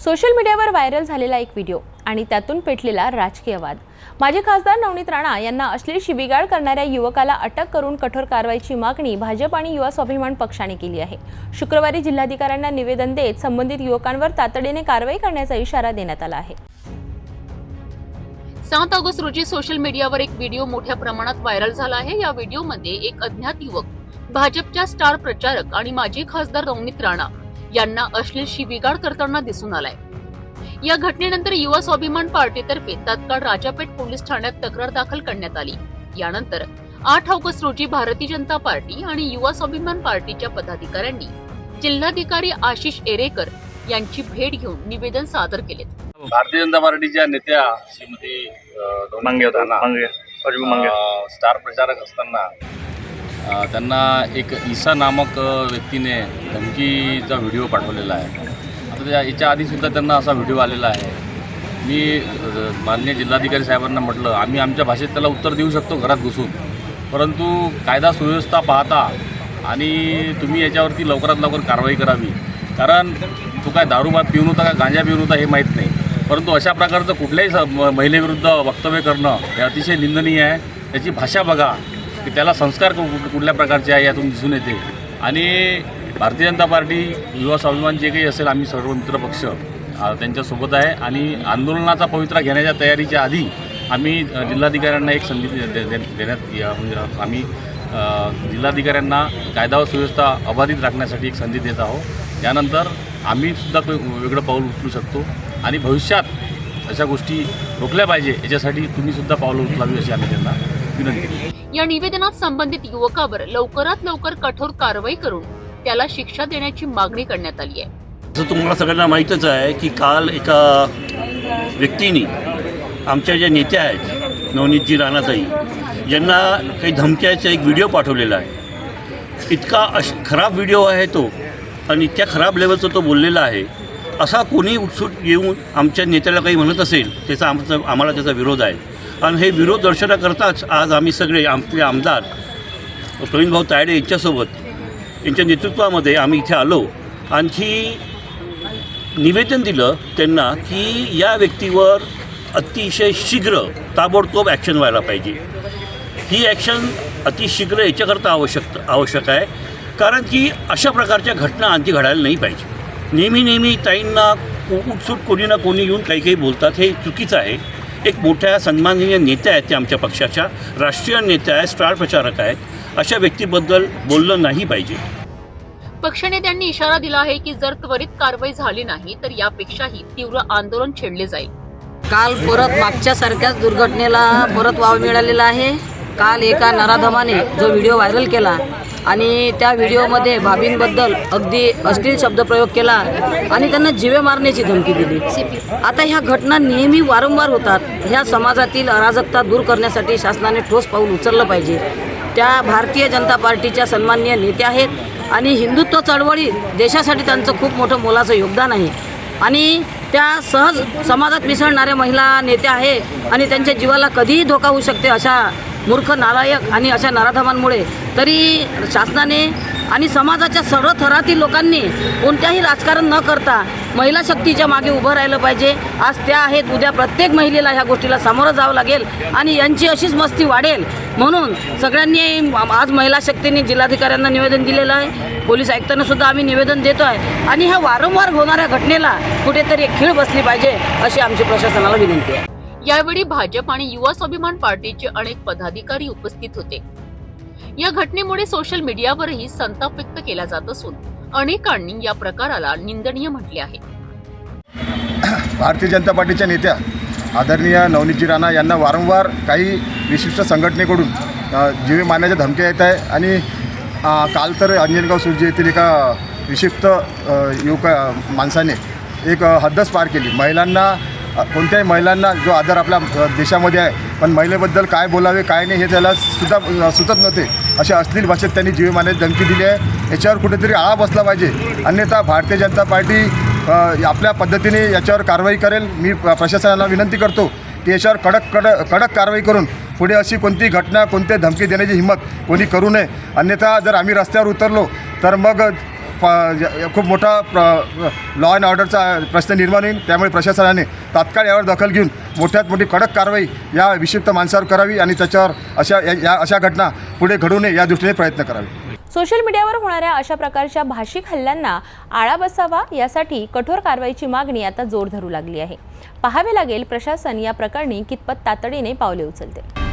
Social मीडियावर viral झालेला एक व्हिडिओ आणि त्यातून पेटलेला राजकीय वाद. माजी खासदार नवनीत राणा यांना अश्लील शिबिगाळ करणाऱ्या युवकाला अटक करून कठोर कारवाईची मागणी भाजप आणि युवा स्वाभिमान पक्षाने केली आहे. शुक्रवारी जिल्हाधिकाऱ्यांना निवेदन देत संबंधित युवकांवर तातडीने कारवाई करण्याचा इशारा देण्यात आला आहे. सात ऑगस्ट रोजी सोशल मीडियावर एक व्हिडिओ मोठ्या प्रमाणात व्हायरल झाला आहे. या व्हिडिओमध्ये एक अज्ञात युवक भाजपच्या स्टार प्रचारक आणि माजी खासदार नवनीत राणा यांना अश्लील शिवीगाळ करताना दिसून आलाय. या घटनेनंतर युवा स्वाभिमान पार्टीतर्फे तात्काळ राजापेठ पोलीस ठाण्यात तक्रार दाखल करण्यात आली. यानंतर आठ ऑगस्ट रोजी भारतीय जनता पार्टी आणि युवा स्वाभिमान पार्टीच्या पदाधिकाऱ्यांनी जिल्हाधिकारी आशिष एरेकर यांची भेट घेऊन निवेदन सादर केलेत भारतीय जनता पार्टीच्या नेत्या श्रीमती स्टार प्रचारक असताना त्यांना एक ईसा नामक व्यक्तीने धमकीचा व्हिडिओ पाठवलेला आहे. आता त्या याच्या आधीसुद्धा त्यांना असा व्हिडिओ आलेला आहे. मी माननीय जिल्हाधिकारी साहेबांना म्हटलं आम्ही आमच्या भाषेत त्याला उत्तर देऊ शकतो घरात घुसून. परंतु कायदा सुव्यवस्था पाहता आणि तुम्ही याच्यावरती लवकरात लवकर कारवाई करावी. कारण तो काय दारूबा पिऊन होता का गांजा पिऊन होता हे माहीत नाही. परंतु अशा प्रकारचं कुठल्याही स- महिलेविरुद्ध वक्तव्य करणं हे अतिशय निंदनीय आहे. त्याची भाषा बघा. की त्याला संस्कार कुठल्या प्रकारचे आहे यातून दिसून येते. आणि भारतीय जनता पार्टी युवा स्वाभिमान जे काही असेल आम्ही सर्व मित्र पक्ष त्यांच्यासोबत आहे. आणि आंदोलनाचा पवित्रा घेण्याच्या तयारीच्या आधी आम्ही जिल्हाधिकाऱ्यांना एक संधी दे- दे- दे- देण्यात म्हणजे आम्ही जिल्हाधिकाऱ्यांना कायदा व सुव्यवस्था अबाधित राखण्यासाठी एक संधी देत आहोत. त्यानंतर आम्ही सुद्धा वेगळं पाऊल उचलू शकतो. आणि भविष्यात अशा गोष्टी रोखल्या पाहिजे याच्यासाठी तुम्ही सुद्धा पावलं उचलावी अशी आम्ही त्यांना विनंती. या निवेदनात संबंधित युवकावर लवकरात लवकर कठोर कारवाई करून त्याला शिक्षा देण्याची मागणी करण्यात आली आहे. असं तुम्हाला सगळ्यांना माहीतच आहे की काल एका व्यक्तीने आमच्या ज्या नेत्या आहेत नवनीतजी राणाताई यांना काही धमक्याचा एक व्हिडिओ पाठवलेला आहे. इतका अश खराब व्हिडिओ आहे तो आणि इतक्या खराब लेवलचा तो बोललेला आहे. असा कोणी उत्सुक येऊन आमच्या नेत्याला काही म्हणत असेल त्याचा आमचा आम्हाला त्याचा विरोध आहे. आणि हे विरोध दर्शनाकरताच आज आम्ही सगळे आमचे आमदार प्रवीणभाऊ तायडे यांच्यासोबत यांच्या नेतृत्वामध्ये आम्ही इथे आलो. आणखी निवेदन दिलं त्यांना की या व्यक्तीवर अतिशय शीघ्र ताबडतोब ॲक्शन व्हायला पाहिजे. ही ॲक्शन अतिशीघ्र याच्याकरता आवश्यक आवश्यक आहे. कारण की अशा प्रकारच्या घटना आणखी घडायला नाही पाहिजे. नेहमी नेहमी ताईंना उठसूट कोणी ना कोणी येऊन काही काही बोलतात हे चुकीचं आहे. एक मोठ्या सन्माननीय नेत्या आहेत त्या आमच्या पक्षाच्या. राष्ट्रीय नेत्या आहेत स्टार प्रचारक आहेत. अशा व्यक्तीबद्दल बोललं नाही पाहिजे. पक्षनेत्यांनी इशारा दिला आहे की जर त्वरित कारवाई झाली नाही तर यापेक्षाही तीव्र आंदोलन छेडले जाईल. काल परत मागच्या सारख्याच दुर्घटनेला परत वाव मिळालेला आहे. काल एका नराधमाने जो व्हिडिओ व्हायरल केला आणि त्या व्हिडिओमध्ये बाबींबद्दल अगदी अश्लील शब्दप्रयोग केला आणि त्यांना जिवे मारण्याची धमकी दिली. आता ह्या घटना नेहमी वारंवार होतात. ह्या समाजातील अराजकता दूर करण्यासाठी शासनाने ठोस पाऊल उचललं पाहिजे. त्या भारतीय जनता पार्टीच्या सन्माननीय नेत्या आहेत आणि हिंदुत्व चळवळी देशासाठी त्यांचं खूप मोठं मोलाचं योगदान आहे. आणि त्या सहज समाजात मिसळणाऱ्या महिला नेत्या आहे आणि त्यांच्या जीवाला कधीही धोका होऊ शकते अशा मूर्ख नालायक आणि अशा नराधमांमुळे तरी शासनाने आणि समाजाच्या सर्व थरातील लोकांनी कोणत्याही राजकारण न करता महिला शक्तीच्या मागे उभं राहिलं पाहिजे. आज त्या आहेत उद्या प्रत्येक महिलेला ह्या गोष्टीला सामोरं जावं लागेल आणि यांची अशीच मस्ती वाढेल. म्हणून सगळ्यांनी आज महिला शक्तीने जिल्हाधिकाऱ्यांना निवेदन दिलेलं आहे. पोलीस आयुक्तांना सुद्धा आम्ही निवेदन देतो आहे आणि ह्या वारंवार होणाऱ्या घटनेला कुठेतरी एक खीळ बसली पाहिजे अशी आमची प्रशासनाला विनंती आहे. यावेळी भाजप आणि युवा स्वाभिमान पार्टीचे अनेक पदाधिकारी उपस्थित होते. या घटनेमुळे सोशल मीडियावरही संताप व्यक्त केला जात असून अनेकांनी या प्रकाराला निंदनीय म्हटले आहे. भारतीय जनता पार्टीच्या नेत्या आदरणीय नवनीतजी राणा यांना वारंवार काही विशिष्ट संघटनेकडून जीवे मारण्याच्या धमक्या येत आहे आणि काल तर अंजनगाव सुरजी येथील एका विक्षिप्त युवका माणसाने एक हद्दच पार केली. महिलांना कोणत्याही महिलांना जो आदर आपल्या देशामध्ये आहे पण महिलेबद्दल काय बोलावे काय नाही हे त्याला सुद्धा सुचत नव्हते. अशा अश्लील भाषेत त्यांनी जीवे मारण्याची धमकी दिली आहे. याच्यावर कुठेतरी आळा बसला पाहिजे. अन्यथा भारतीय जनता पार्टी आपल्या पद्धतीने याच्यावर कारवाई करेल. मी प्रशासनाला विनंती करतो की याच्यावर कडक कडक कडक कारवाई करून पुढे अशी कोणती घटना कोणते धमकी देण्याची हिंमत कोणी करू नये. अन्यथा जर आम्ही रस्त्यावर उतरलो तर मग खूप मोठा प्र लॉ अँड ऑर्डरचा प्रश्न निर्माण होईल. त्यामुळे प्रशासनाने तात्काळ यावर दखल घेऊन मोठ्यात मोठी कडक कारवाई या विशिष्ट माणसावर करावी आणि त्याच्यावर अशा या या- अशा घटना पुढे घडू नये या दृष्टीने प्रयत्न करावे. सोशल मीडियावर होणाऱ्या अशा प्रकारच्या भाषिक हल्ल्यांना आळा बसावा यासाठी कठोर कारवाईची मागणी आता जोर धरू लागली आहे. पाहावे लागेल प्रशासन या प्रकरणी कितपत तातडीने पावले उचलते.